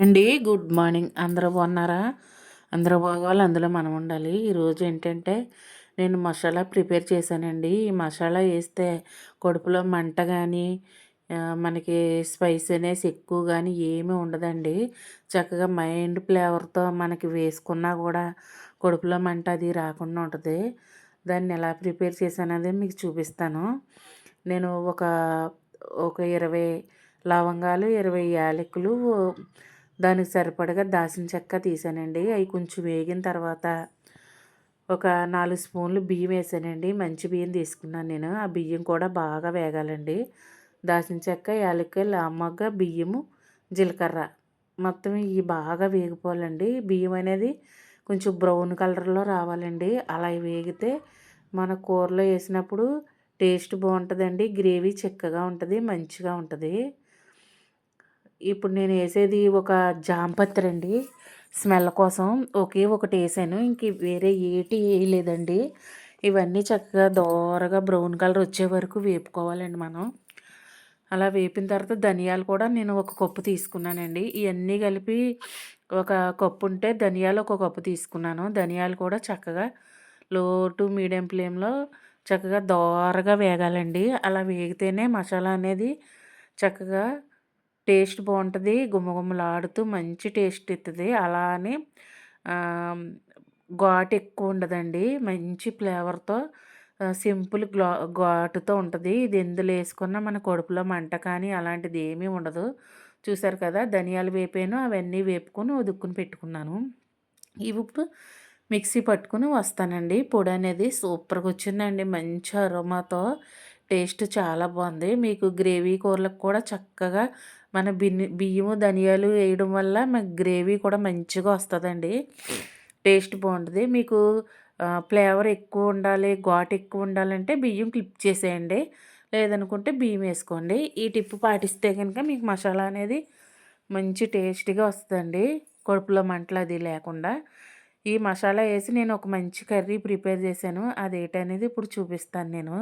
అండి good morning. అందరూ బాగున్నారా? అందరూ బాగోవాలి అందులో మనం ఉండాలి. ఈరోజు ఏంటంటే నేను మసాలా ప్రిపేర్ చేశానండి. ఈ మసాలా వేస్తే కడుపులో మంట కానీ మనకి స్పైస్ అనేసి ఎక్కువ కానీ ఏమీ ఉండదండి. చక్కగా మైండ్ ఫ్లేవర్తో మనకి వేసుకున్నా కూడా కడుపులో మంట అది రాకుండా ఉంటుంది. దాన్ని ఎలా ప్రిపేర్ చేశానది మీకు చూపిస్తాను. నేను ఒక ఒక ఇరవై లవంగాలు ఇరవై యాలకులు దానికి సరిపడగా దాసిన చెక్క తీసానండి. అవి కొంచెం వేగిన తర్వాత ఒక నాలుగు స్పూన్లు బియ్యం వేసానండి. మంచి బియ్యం తీసుకున్నాను నేను. ఆ బియ్యం కూడా బాగా వేగాలండి. దాచిన చెక్క యాలక్కాయలు లామగ్గ బియ్యము జీలకర్ర మొత్తం ఇవి బాగా వేగిపోవాలండి. బియ్యం అనేది కొంచెం బ్రౌన్ కలర్లో రావాలండి. అలా వేగితే మన కూరలో వేసినప్పుడు టేస్ట్ బాగుంటుందండి. గ్రేవీ చిక్కగా ఉంటుంది మంచిగా ఉంటుంది. ఇప్పుడు నేను వేసేది ఒక జాంపత్రి అండి స్మెల్ కోసం ఒకే ఒకటి వేసాను. ఇంక వేరే ఏటి వేయలేదండి. ఇవన్నీ చక్కగా దోరగా బ్రౌన్ కలర్ వచ్చే వరకు వేపుకోవాలండి మనం. అలా వేపిన తర్వాత ధనియాలు కూడా నేను ఒక కప్పు తీసుకున్నానండి. ఇవన్నీ కలిపి ఒక కప్పు ఉంటే ధనియాలు ఒక కప్పు తీసుకున్నాను. ధనియాలు కూడా చక్కగా లో టు మీడియం ఫ్లేమ్లో చక్కగా దోరగా వేగాలండి. అలా వేగితేనే మసాలా అనేది చక్కగా టేస్ట్ బాగుంటుంది. గుమగుమలాడుతూ మంచి టేస్ట్ ఇస్తుంది అలానే ఘాటు ఎక్కువ ఉండదండి. మంచి ఫ్లేవర్తో సింపుల్ గ్లా ఘాటుతో ఉంటుంది. ఇది ఎందులో వేసుకున్నా మన కడుపులో మంట కానీ అలాంటిది ఏమీ ఉండదు. చూసారు కదా ధనియాలు వేపాను అవన్నీ వేపుకొని ఉదుక్కుని పెట్టుకున్నాను. ఇవి ఇప్పుడు మిక్సీ పట్టుకుని వస్తానండి. పొడి అనేది సూపర్గా వచ్చిందండి. మంచి అరోమాతో టేస్ట్ చాలా బాగుంది. మీకు గ్రేవీ కూరలకు కూడా చక్కగా మన బిన్ని బియ్యము ధనియాలు వేయడం వల్ల మాకు గ్రేవీ కూడా మంచిగా వస్తుందండి. టేస్ట్ బాగుంటుంది. మీకు ఫ్లేవర్ ఎక్కువ ఉండాలి ఘాట్ ఎక్కువ ఉండాలంటే బియ్యం క్లిప్ చేసేయండి. లేదనుకుంటే బియ్యం వేసుకోండి. ఈ టిప్ పాటిస్తే కనుక మీకు మసాలా అనేది మంచి టేస్టీగా వస్తుందండి. కడుపులో మంటలు అది లేకుండా. ఈ మసాలా వేసి నేను ఒక మంచి కర్రీ ప్రిపేర్ చేశాను. అది ఇప్పుడు చూపిస్తాను నేను.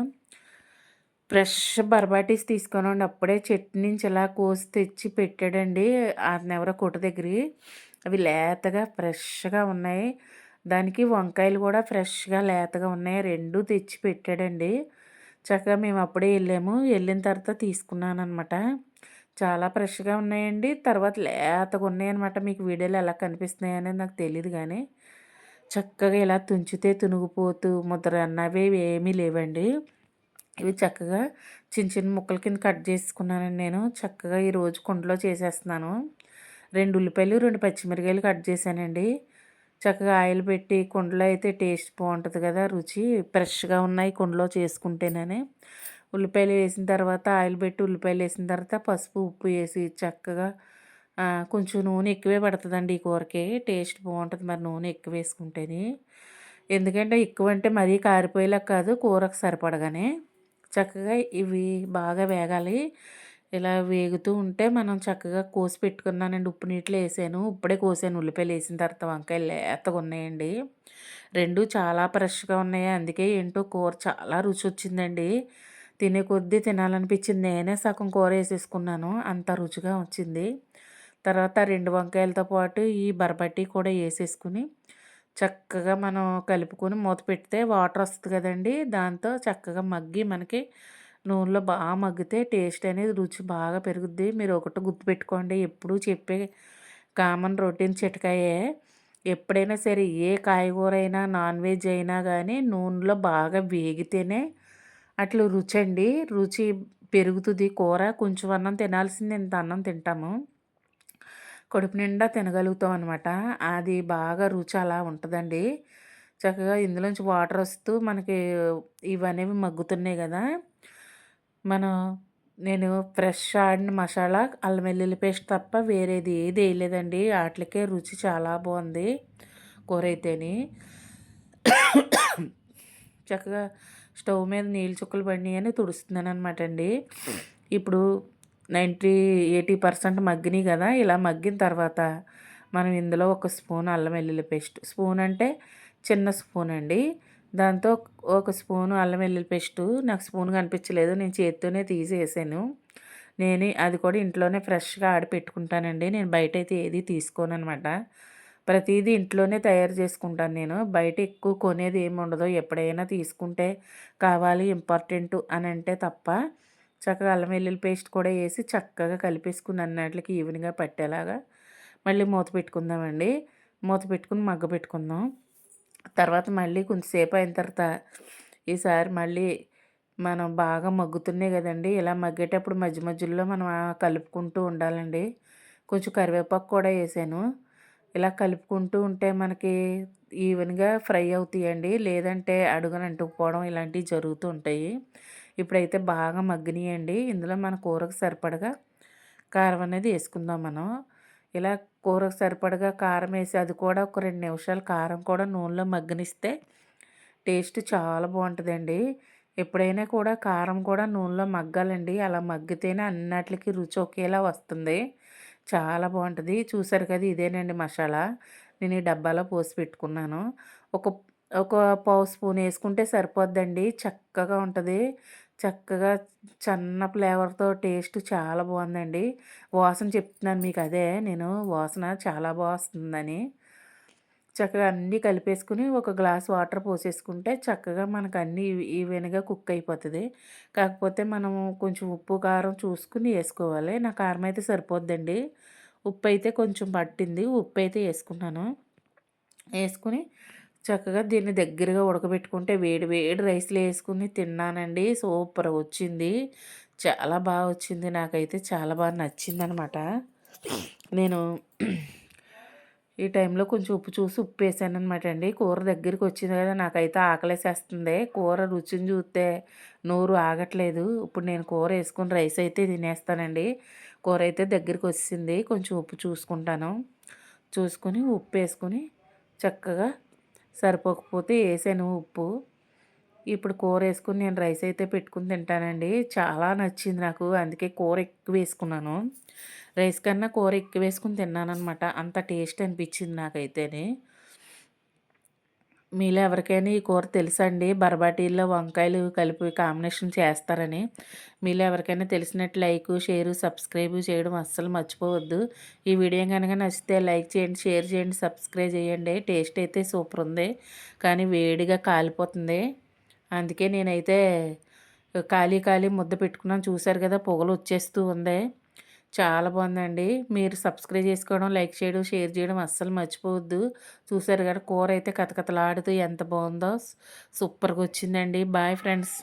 ఫ్రెష్ బర్బాటీస్ తీసుకొనండి అప్పుడే చెట్టు నుంచి ఇలా కోసి తెచ్చి పెట్టాడండి. ఎవరో కొట్టు దగ్గర అవి లేతగా ఫ్రెష్గా ఉన్నాయి. దానికి వంకాయలు కూడా ఫ్రెష్గా లేతగా ఉన్నాయి. రెండు తెచ్చి పెట్టాడండి. చక్కగా మేము అప్పుడే వెళ్ళాము. వెళ్ళిన తర్వాత తీసుకున్నాను అనమాట చాలా ఫ్రెష్గా ఉన్నాయండి. తర్వాత లేతగా ఉన్నాయన్నమాట. మీకు వీడియోలు ఎలా కనిపిస్తున్నాయి అనేది నాకు తెలియదు కానీ. చక్కగా ఇలా తుంచితే తునుగుపోతూ ముద్ర అన్నవి ఏమీ లేవండి. ఇవి చక్కగా చిన్న చిన్న ముక్కల కింద కట్ చేసుకున్నానండి నేను. చక్కగా ఈరోజు కుండలో చేసేస్తున్నాను. రెండు ఉల్లిపాయలు రెండు పచ్చిమిరకాయలు కట్ చేశానండి. చక్కగా ఆయిల్ పెట్టి కుండలో అయితే టేస్ట్ బాగుంటుంది కదా రుచి ఫ్రెష్గా ఉన్నాయి కుండలో చేసుకుంటేనే ఉల్లిపాయలు వేసిన తర్వాత ఆయిల్ పెట్టి ఉల్లిపాయలు వేసిన తర్వాత పసుపు ఉప్పు వేసి చక్కగా కొంచెం నూనె ఎక్కువే పడుతుందండి ఈ కూరకి. టేస్ట్ బాగుంటుంది మరి నూనె ఎక్కువ వేసుకుంటేనే. ఎందుకంటే ఎక్కువ అంటే మరీ కారిపోయేలా కాదు కూరకు సరిపడగానే. చక్కగా ఇవి బాగా వేగాలి. ఇలా వేగుతూ ఉంటే మనం చక్కగా కోసి పెట్టుకున్నానండి. ఉప్పు నీటిలో వేసాను. ఇప్పుడే కోసాను. ఉల్లిపాయలు వేసిన తర్వాత వంకాయలు లేతగా ఉన్నాయండి. రెండు చాలా ఫ్రెష్గా ఉన్నాయి. అందుకే ఏంటో కూర చాలా రుచి వచ్చిందండి. తినే కొద్దీ తినాలనిపించింది. నేనే సగం కూర వేసేసుకున్నాను. అంత రుచిగా వచ్చింది. తర్వాత రెండు వంకాయలతో పాటు ఈ బరబట్టి కూడా వేసేసుకుని చక్కగా మనం కలుపుకొని మూత పెడితే వాటర్ వస్తుంది కదండి. దాంతో చక్కగా మగ్గి మనకి నూనెలో బాగా మగ్గితే టేస్ట్ అనేది రుచి బాగా పెరుగుద్ది. మీరు ఒకటి గుర్తుపెట్టుకోండి. ఎప్పుడూ చెప్పే కామన్ రొటీన్ చిటకాయే. ఎప్పుడైనా సరే ఏ కాయగూర అయినా నాన్ వెజ్ అయినా కానీ నూనెలో బాగా వేగితేనే అట్లా రుచి అండి రుచి పెరుగుతుంది. కూర కొంచెం అన్నం తినాల్సింది. ఇంత అన్నం తింటాము. కడుపు నిండా తినగలుగుతాం అనమాట అది బాగా రుచి అలా ఉంటుందండి. చక్కగా ఇందులోంచి వాటర్ వస్తూ మనకి ఇవనేవి మగ్గుతున్నాయి కదా. మనం నేను ఫ్రెష్ ఆడిన మసాలా అల్లం వెల్లుల్లి పేస్ట్ తప్ప వేరేది ఏది వేయలేదండి. వాటికే రుచి చాలా బాగుంది కూర అయితేని. చక్కగా స్టవ్ మీద నీళ్ళు చుక్కలు పడినాయి అని తుడుస్తున్నాను అనమాట అండి. ఇప్పుడు నైంటీ ఎయిటీ పర్సెంట్ మగ్గినాయి కదా ఇలా మగ్గిన తర్వాత మనం ఇందులో ఒక స్పూన్ అల్లం వెల్లుల్లి పేస్ట్ స్పూన్ అంటే చిన్న స్పూన్ అండి దాంతో ఒక స్పూను అల్లం వెల్లుల్లి పేస్ట్ నాకు స్పూన్ కనిపించలేదు నేను చేతితోనే తీసేసాను నేనే అది కూడా ఇంట్లోనే ఫ్రెష్‌గా ఆడిపెట్టుకుంటానండి పెట్టుకుంటానండి. నేను అయితే ఏది తీసుకోను అనమాట ప్రతిదీ ఇంట్లోనే తయారు చేసుకుంటాను నేను. బయట ఎక్కువ కొనేది ఏమి ఉండదు. ఎప్పుడైనా తీసుకుంటే కావాలి ఇంపార్టెంట్ అని అంటే తప్ప చక్కగా అల్లం వెల్లుల్లి పేస్ట్ కూడా వేసి చక్కగా కలిపేసుకుని అన్నట్లకి ఈవెన్‌గా పట్టేలాగా మళ్ళీ మూత పెట్టుకుందామండి. మూత పెట్టుకుని మగ్గ పెట్టుకుందాం. తర్వాత మళ్ళీ కొంచెంసేపు అయిన తర్వాత ఈసారి మళ్ళీ మనం బాగా మగ్గుతున్నాయి కదండి ఇలా మగ్గేటప్పుడు మధ్య మధ్యలో మనం కలుపుకుంటూ ఉండాలండి. కొంచెం కరివేపాకు కూడా వేసాను. ఇలా కలుపుకుంటూ ఉంటే మనకి ఈవెన్‌గా ఫ్రై అవుతాయండి. లేదంటే అడుగున అంటుకుపోవడం ఇలాంటివి జరుగుతూ ఉంటాయి. ఇప్పుడైతే బాగా మగ్గినాయండి. ఇందులో మన కూరకు సరిపడగా కారం అనేది వేసుకుందాం మనం. ఇలా కూరకు సరిపడగా కారం వేసి అది కూడా ఒక రెండు నిమిషాలు కారం కూడా నూనెలో మగ్గనిస్తే టేస్ట్ చాలా బాగుంటుందండి. ఎప్పుడైనా కూడా కారం కూడా నూనెలో మగ్గాలండి. అలా మగ్గితేనే అన్నిటికి రుచి ఒకేలా వస్తుంది. చాలా బాగుంటుంది. చూసారు కదా ఇదేనండి మసాలా. నేను ఈ డబ్బాలో పోసి పెట్టుకున్నాను. ఒక ఒక పావు స్పూన్ వేసుకుంటే సరిపోద్దండి. చక్కగా ఉంటుంది. చక్కగా చన్న ఫ్లేవర్తో టేస్ట్ చాలా బాగుందండి వాసన చెప్తున్నాను మీకు అదే నేను వాసన చాలా బాగుస్తుందని చక్కగా అన్నీ కలిపేసుకుని ఒక గ్లాస్ వాటర్ పోసేసుకుంటే చక్కగా మనకు అన్నీ ఈవెన్గా కుక్ అయిపోతుంది. కాకపోతే మనము కొంచెం ఉప్పు కారం చూసుకుని వేసుకోవాలి. నా కారం అయితే సరిపోద్దండి. ఉప్పు అయితే కొంచెం పట్టింది. ఉప్పు అయితే వేసుకున్నాను వేసుకుని చక్కగా దీన్ని దగ్గరగా ఉడకబెట్టుకుంటే వేడి వేడి రైస్లో వేసుకుని తిన్నానండి. సూపర్ వచ్చింది. చాలా బాగా వచ్చింది. నాకైతే చాలా బాగా నచ్చిందనమాట. నేను ఈ టైంలో కొంచెం ఉప్పు చూసి ఉప్పు వేసాను అనమాట అండి. కూర దగ్గరికి వచ్చింది కదా నాకైతే ఆకలేసేస్తుంది. కూర రుచిని చూస్తే నోరు ఆగట్లేదు. ఇప్పుడు నేను కూర వేసుకుని రైస్ అయితే తినేస్తానండి. కూర అయితే దగ్గరికి వచ్చింది కొంచెం ఉప్పు చూసుకుంటాను. చూసుకొని ఉప్పు వేసుకొని చక్కగా సరిపోకపోతే వేసాను ఉప్పు. ఇప్పుడు కూర వేసుకుని నేను రైస్ అయితే పెట్టుకుని తింటానండి. చాలా నచ్చింది నాకు. అందుకే కూర ఎక్కువ వేసుకున్నాను. రైస్ కన్నా కూర ఎక్కువ వేసుకుని తిన్నాను అనమాట అంత టేస్ట్ అనిపించింది నాకైతేనే. మీలో ఎవరికైనా ఈ కూర తెలుసండి? బరబాటీల్లో వంకాయలు కలిపి కాంబినేషన్ చేస్తారని. మీలో ఎవరికైనా తెలిసినట్టు లైక్ షేరు సబ్స్క్రైబ్ చేయడం అస్సలు మర్చిపోవద్దు. ఈ వీడియో కనుక నచ్చితే లైక్ చేయండి షేర్ చేయండి సబ్స్క్రైబ్ చేయండి. టేస్ట్ అయితే సూపర్ ఉంది. కానీ వేడిగా కాలిపోతుంది. అందుకే నేనైతే ఖాళీ ఖాళీ ముద్ద పెట్టుకున్నాను. చూశారు కదా పొగలు వచ్చేస్తూ ఉంది. చాలా బాగుందండి. మీరు సబ్స్క్రైబ్ చేసుకోవడం లైక్ చేయడం షేర్ చేయడం అస్సలు మర్చిపోవద్దు. చూసారు కదా కూర అయితే కథకథలాడుతూ ఎంత బాగుందో. సూపర్గా వచ్చిందండి. Bye friends.